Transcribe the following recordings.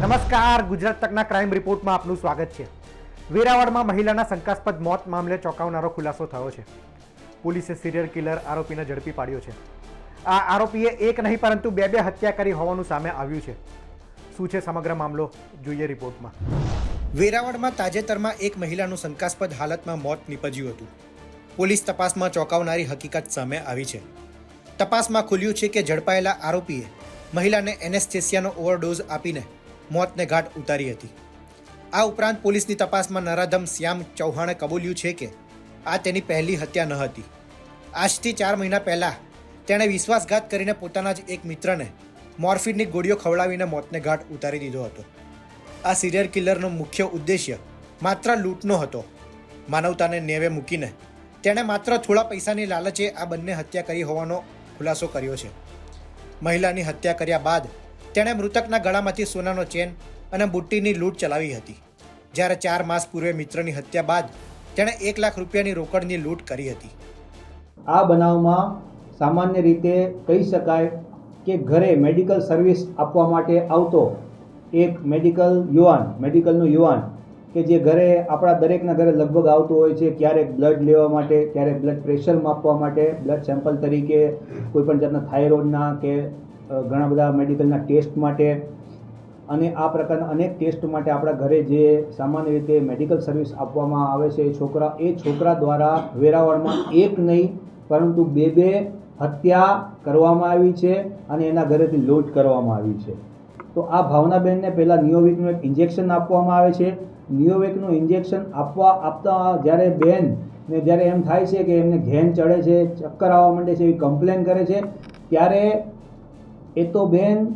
નમસ્કાર. ગુજરાત તકના ક્રાઇમ રિપોર્ટમાં આપનું સ્વાગત છે. વેરાવળમાં મહિલાના શંકાસ્પદ મોત મામલે ચોંકાવનારો ખુલાસો થયો છે. પોલીસે સિરિયલ કિલર આરોપીને ઝડપી પાડ્યો છે. આ આરોપીએ એક નહીં, પરંતુ બે બે હત્યા કરી હોવાનું સામે આવ્યું છે. શું છે સમગ્ર મામલો? જોઈએ રિપોર્ટમાં. વેરાવળમાં તાજેતરમાં એક મહિલાનું શંકાસ્પદ હાલતમાં મોત નીપજ્યું હતું. પોલીસ તપાસમાં ચોંકાવનારી હકીકત સામે આવી છે. તપાસમાં ખુલ્યું છે કે ઝડપાયેલા આરોપીએ મહિલાને એનેસ્થેસિયાનો ઓવરડોઝ આપીને મોતને ઘાટ ઉતારી હતી. આ ઉપરાંત પોલીસની તપાસમાં નરાધમ શ્યામ ચૌહાણે કબૂલ્યું છે કે આ તેની પહેલી હત્યા ન હતી. આજથી ચાર મહિના પહેલાં તેણે વિશ્વાસઘાત કરીને પોતાના જ એક મિત્રને મોર્ફિનની ગોળીઓ ખવડાવીને મોતને ઘાટ ઉતારી દીધો હતો. આ સિરિયલ કિલરનો મુખ્ય ઉદ્દેશ્ય માત્ર લૂંટનો હતો. માનવતાને નેવે મૂકીને તેણે માત્ર થોડા પૈસાની લાલચે આ બંને હત્યા કરી હોવાનો ખુલાસો કર્યો છે. મહિલાની હત્યા કર્યા બાદ તેણે મૃતકના ગળામાંથી સોનાનો ચેન અને બુટ્ટીની લૂંટ ચલાવી હતી. જ્યારે ચાર માસ પૂર્વે મિત્રની હત્યા બાદ તેણે એક લાખ રૂપિયાની રોકડની લૂંટ કરી હતી. આ બનાવમાં સામાન્ય રીતે કહી શકાય કે ઘરે મેડિકલ સર્વિસ આપવા માટે આવતો એક મેડિકલ યુવાન, મેડિકલનો યુવાન કે જે ઘરે આપણા દરેકના ઘરે લગભગ આવતું હોય છે, ક્યારેક બ્લડ લેવા માટે, ક્યારેક બ્લડ પ્રેશર માપવા માટે બ્લડ સેમ્પલ તરીકે કોઈપણ જાતના થાઇરોઇડના કે ઘણા બધા મેડિકલના ટેસ્ટ માટે. અને આ પ્રકારના અનેક ટેસ્ટ માટે આપણા ઘરે જે સામાન્ય રીતે મેડિકલ સર્વિસ આપવામાં આવે છે છોકરા, એ છોકરા દ્વારા વેરાવળમાં એક નહીં, પરંતુ બે બે હત્યા કરવામાં આવી છે અને એના ઘરેથી લૂંટ કરવામાં આવી છે. તો આ ભાવનાબેનને પહેલાં નિયોવિકનું એક ઇન્જેક્શન આપવામાં આવે છે. નિયોવિકનું ઇન્જેક્શન આપવા, આપતા જ્યારે બેન ને જ્યારે એમ થાય છે કે એમને ઘેન ચડે છે, ચક્કર આવવા માંડે છે એવી કમ્પ્લેન કરે છે, ત્યારે એ તો બેન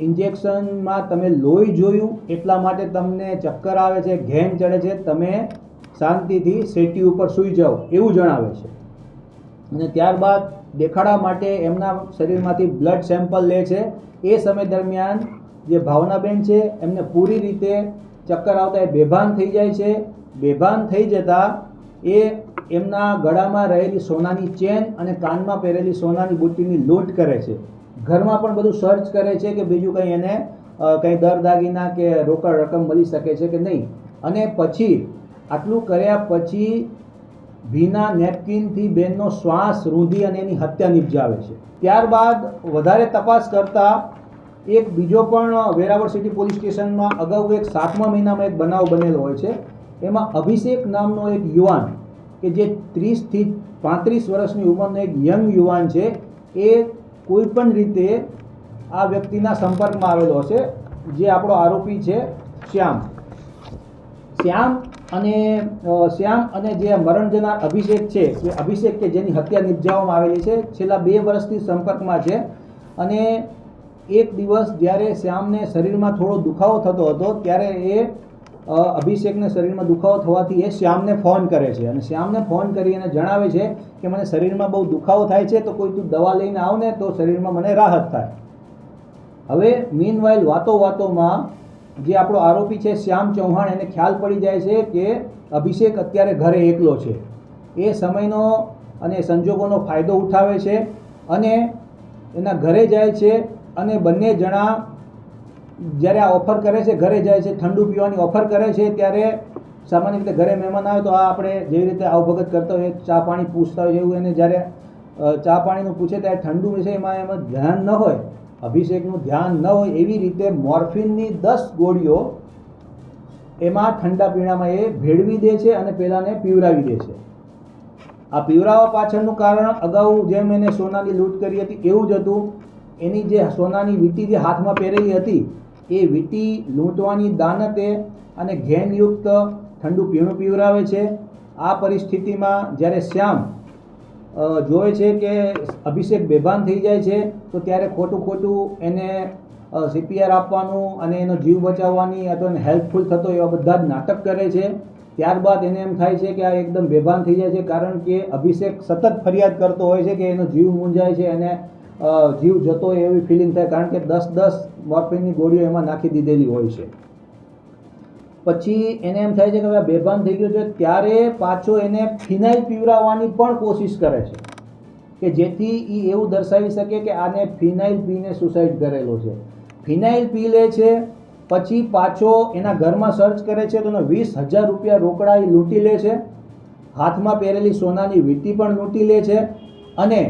ઇન્જેક્શનમાં તમે લોહી જોયું, એટલા માટે તમને ચક્કર આવે છે, ઘેન ચડે છે, તમે શાંતિથી સેટી ઉપર સૂઈ જાઓ, એવું જણાવે છે. અને ત્યારબાદ દેખાડા માટે એમના શરીરમાંથી બ્લડ સેમ્પલ લે છે. એ સમય દરમિયાન જે ભાવનાબેન છે, એમને પૂરી રીતે ચક્કર આવતા એ બેભાન થઈ જાય છે. બેભાન થઈ જતાં એ એમના ગળામાં રહેલી સોનાની ચેન અને કાનમાં પહેરેલી સોનાની બુટ્ટીની લૂંટ કરે છે. ઘરમાં પણ બધું સર્ચ કરે છે કે બીજું કંઈ એને કંઈ દર દાગીના કે રોકડ રકમ મળી શકે છે કે નહીં. અને પછી, આટલું કર્યા પછી ભીના નેપકિનથી બેનનો શ્વાસ રૂંધી અને એની હત્યા નિપજાવે છે. ત્યારબાદ વધારે તપાસ કરતા એક બીજો પણ વેરાવળ સિટી પોલીસ સ્ટેશનમાં અગાઉ એક સાતમા મહિનામાં એક બનાવ બનેલો હોય છે. એમાં અભિષેક નામનો એક યુવાન કે જે ત્રીસથી પાંત્રીસ વર્ષની ઉંમરનો એક યંગ યુવાન છે, એ કોઈ પણ રીતે આ વ્યક્તિના સંપર્કમાં આવેલો હશે, જે આપણો આરોપી છે શ્યામ. શ્યામ અને શ્યામ અને જે મરણ જનાર અભિષેક છે, એ અભિષેક કે જેની હત્યા નિપજાવવામાં આવેલી છે, છેલ્લા બે વર્ષથી સંપર્કમાં છે. અને એક દિવસ જ્યારે શ્યામને શરીરમાં થોડો દુખાવો થતો હતો, ત્યારે એ અભિષેકને શરીરમાં દુખાવો થવાથી એ શ્યામને ફોન કરે છે. અને શ્યામને ફોન કરી અને જણાવે છે કે મને શરીરમાં બહુ દુખાવો થાય છે, તો કોઈ તું દવા લઈને આવ ને, તો શરીરમાં મને રાહત થાય. હવે મીન વાતો વાતોમાં જે આપણો આરોપી છે શ્યામ ચૌહાણ, એને ખ્યાલ પડી જાય છે કે અભિષેક અત્યારે ઘરે એકલો છે. એ સમયનો અને સંજોગોનો ફાયદો ઉઠાવે છે અને એના ઘરે જાય છે અને બંને જણા જ્યારે આ ઓફર કરે છે, ઘરે જાય છે, ઠંડુ પીવાની ઓફર કરે છે, ત્યારે સામાન્ય રીતે ઘરે મહેમાન આવે તો આ આપણે જેવી રીતે આવભગત કરતા હોય ચા પાણી પૂછતા હોય એવું એને જ્યારે ચા પાણીનું પૂછે ત્યારે ઠંડુ વિશે એમાં એમાં ધ્યાન ન હોય, અભિષેકનું ધ્યાન ન હોય એવી રીતે મોર્ફિનની દસ ગોળીઓ એમાં ઠંડા પીણામાં એ ભેળવી દે છે અને પેલાને પીવરાવી દે છે. આ પીવરાવા પાછળનું કારણ અગાઉ જેમ એને સોનાની લૂંટ કરી હતી, એવું જ હતું. એની જે સોનાની વીંટી જે હાથમાં પહેરેલી હતી એ વીંટી લૂંટવાની દાનતે અને ઘેનયુક્ત ઠંડુ પીણું પીવરાવે છે. આ પરિસ્થિતિમાં જ્યારે શ્યામ જોવે છે કે અભિષેક બેભાન થઈ જાય છે, તો ત્યારે ખોટું ખોટું એને સીપીઆર આપવાનું અને એનો જીવ બચાવવાની અથવા એને હેલ્પફુલ થતો એવા બધા જ નાટક કરે છે. ત્યારબાદ એને એમ થાય છે કે આ એકદમ બેભાન થઈ જાય છે, કારણ કે અભિષેક સતત ફરિયાદ કરતો હોય છે કે એનો જીવ મૂંઝાય છે અને જીવ જતો હોય એવી ફિલિંગ થાય કારણ કે દસ દસ મોર્ફિનની ગોળીઓ એમાં નાખી દીધેલી હોય છે. પછી એને એમ થાય છે કે બેભાન થઈ ગયો છે, ત્યારે પાછો એને ફિનાઇલ પીવડાવવાની પણ કોશિશ કરે છે. કે જેથી એ એવું દર્શાવી શકે કે આને ફિનાઇલ પીને સુસાઇડ કરેલો છે. ફિનાઇલ પી લે છે, પછી પાછો એના ઘરમાં સર્ચ કરે છે, તો એનો વીસ હજાર રૂપિયા રોકડા એ લૂંટી લે છે. હાથમાં પહેરેલી સોનાની વીંટી પણ લૂંટી લે છે. અને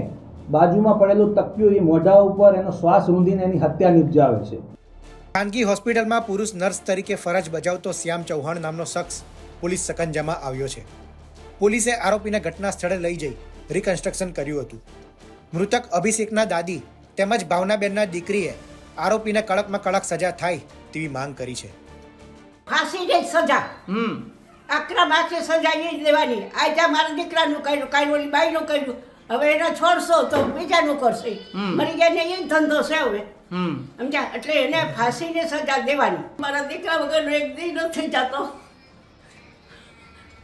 બાજુમાં પડેલું તકિયું એ મોઢા ઉપર એનો શ્વાસ રૂંધીને એની હત્યા નિપજાવે છે. ખાનગી હોસ્પિટલમાં પુરુષ નર્સ તરીકે ફરજ બજાવતો શ્યામ ચૌહાણ નામનો શખ્સ પોલીસ સકંજામાં આવ્યો છે. પોલીસે આરોપીને ઘટના સ્થળે લઈ જઈ રિકન્સ્ટ્રક્શન કર્યું હતું. મૃતક અભિષેકના દાદી તેમજ ભાવનાબેનના દીકરીએ આરોપીને કડકમાં કડક સજા થાય તેવી માંગ કરી છે. ફાંસી જ સજા? હમ. અક્રમ હાથે સજા એ જ દેવાની આજે મારા દીકરાનું કર્યું કાંઈ ઓલી બાઈનું કર્યું હવે એને છોડશો તો બીજાનું કરશે હમ. મરી જાય ને એ જ ધંધો છે હવે હમ સમજ્યા એટલે એને ફાંસીની સજા દેવાની મારા દીકરા વગરનો એક દી નથી જતો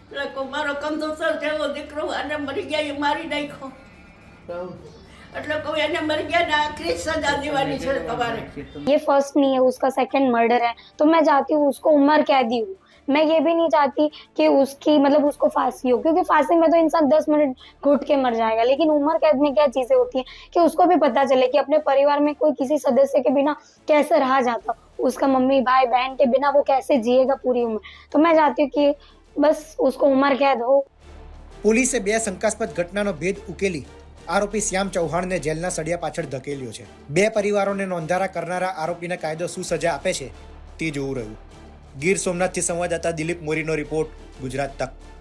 એટલે કહું, મારો કંદોસર થયો દીકરો અને મરી ગયા એ મારી નાખ્યો એટલે કહું એને મરી ગયા ને આખરી જ સજા દેવાની છે તમારે ये फर्स्ट नहीं है उसका सेकंड मर्डर है तो मैं चाहती हूँ उसको उम्र कैदी हो मैं ये भी नहीं चाहती कि उसकी मतलब उसको फांसी हो क्योंकि फांसी में तो इंसान दस मिनट घुट के मर जाएगा लेकिन उम्र कैद में क्या चीजें होती हैं कि उसको भी पता चले कि अपने परिवार में कोई किसी सदस्य के बिना कैसे रहा जाता उसका मम्मी भाई बहन के बिना वो कैसे जिएगा पूरी उम्र तो मैं चाहती हूँ कि बस उसको उम्र कैद हो પોલીસે બે શંકાસ્પદ ઘટનાનો ભેદ ઉકેલી આરોપી શ્યામ ચૌહાણને જેલના સળિયા પાછળ ધકેલ્યો છે બે પરિવારોને નોંધારા કરનારા આરોપીને કાયદો શું સજા આપે છે તે જોવું રહ્યું ગીર સોમનાથથી સંવાદદાતા દિલીપ મોરીનો રિપોર્ટ ગુજરાત તક.